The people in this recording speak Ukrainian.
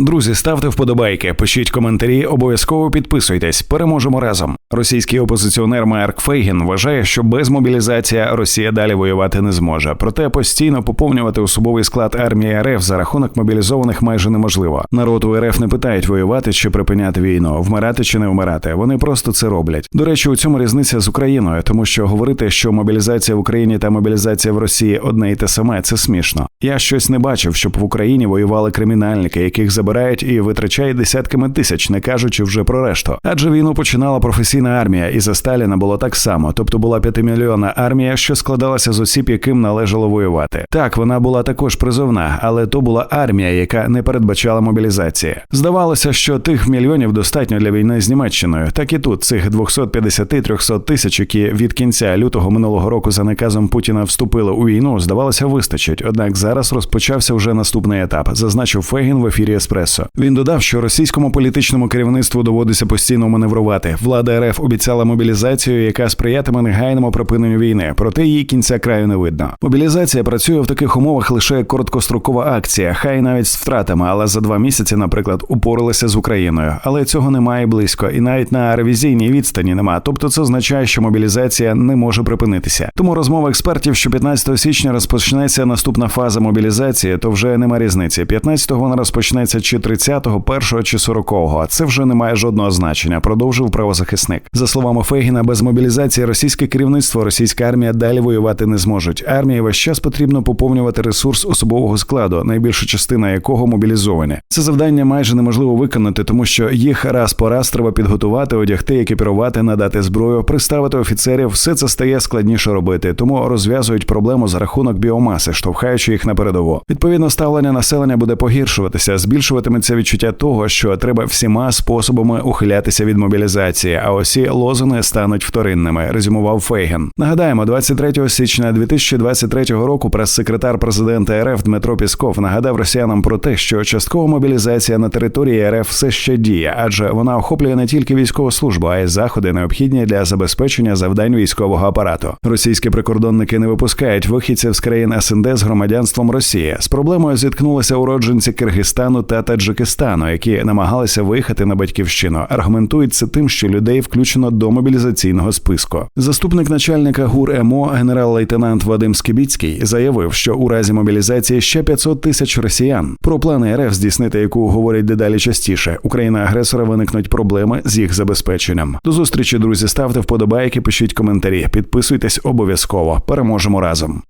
Друзі, ставте вподобайки, пишіть коментарі, обов'язково підписуйтесь. Переможемо разом. Російський опозиціонер Марк Фейгін вважає, що без мобілізації Росія далі воювати не зможе. Проте постійно поповнювати особовий склад армії РФ за рахунок мобілізованих майже неможливо. Народ у РФ не питають воювати чи припиняти війну, вмирати чи не вмирати. Вони просто це роблять. До речі, у цьому різниця з Україною, тому що говорити, що мобілізація в Україні та мобілізація в Росії одне і те саме, це смішно. Я щось не бачив, щоб в Україні воювали кримінальники, яких забирають і витрачають десятками тисяч, не кажучи вже про решту. Адже війну починала професійна армія, і за Сталіна було так само. Тобто була п'ятимільйонна армія, що складалася з осіб, яким належало воювати. Так, вона була також призовна, але то була армія, яка не передбачала мобілізації. Здавалося, що тих мільйонів достатньо для війни з Німеччиною. Так і тут цих 250-300 тисяч, які від кінця лютого минулого року за наказом Путіна вступили у війну, здавалося, вистачить. Однак зараз розпочався вже наступний етап, зазначив Фегін в ефірі Еспресо. Він додав, що російському політичному керівництву доводиться постійно маневрувати. Влада РФ обіцяла мобілізацію, яка сприятиме негайному припиненню війни, проте її кінця краю не видно. Мобілізація працює в таких умовах лише короткострокова акція, хай навіть з втратами, але за два місяці, наприклад, упоралися з Україною. Але цього немає близько, і навіть на ревізійній відстані нема. Тобто, це означає, що мобілізація не може припинитися. Тому розмова експертів, що 15 січня розпочнеться наступна фаза мобілізації, то вже нема різниці. 15-го вона розпочнеться чи 30-го, 1-го чи 40-го. А це вже не має жодного значення. Продовжив правозахисник. За словами Фегіна, без мобілізації російське керівництво, російська армія далі воювати не зможуть. Армії весь час потрібно поповнювати ресурс особового складу, найбільша частина якого мобілізовані. Це завдання майже неможливо виконати, тому що їх раз по раз треба підготувати, одягти, екіпірувати, надати зброю, приставити офіцерів. Все це стає складніше робити, тому розв'язують проблему за рахунок біомаси, штовхаючи їх на передову. Відповідно, ставлення населення буде погіршуватися, збільшуватиметься відчуття того, що треба всіма способами ухилятися від мобілізації, а усі лозуни стануть вторинними. Резюмував Фейген. Нагадаємо, 23 січня 2023 року прес-секретар президента РФ Дмитро Пісков нагадав росіянам про те, що часткова мобілізація на території РФ все ще діє, адже вона охоплює не тільки військову службу, а й заходи, необхідні для забезпечення завдань військового апарату. Російські прикордонники не випускають вихідців з країн СНД з громадянством Росії. З проблемою зіткнулися уродженці Киргизстану та Таджикистану, які намагалися виїхати на батьківщину. Аргументують це тим, що людей включено до мобілізаційного списку. Заступник начальника ГУР МО генерал-лейтенант Вадим Скібіцький заявив, що у разі мобілізації ще 500 тисяч росіян. Про плани РФ здійснити, яку говорять дедалі частіше. Україна агресора виникнуть проблеми з їх забезпеченням. До зустрічі, друзі, ставте вподобайки, пишіть коментарі, підписуйтесь обов'язково. Переможемо разом.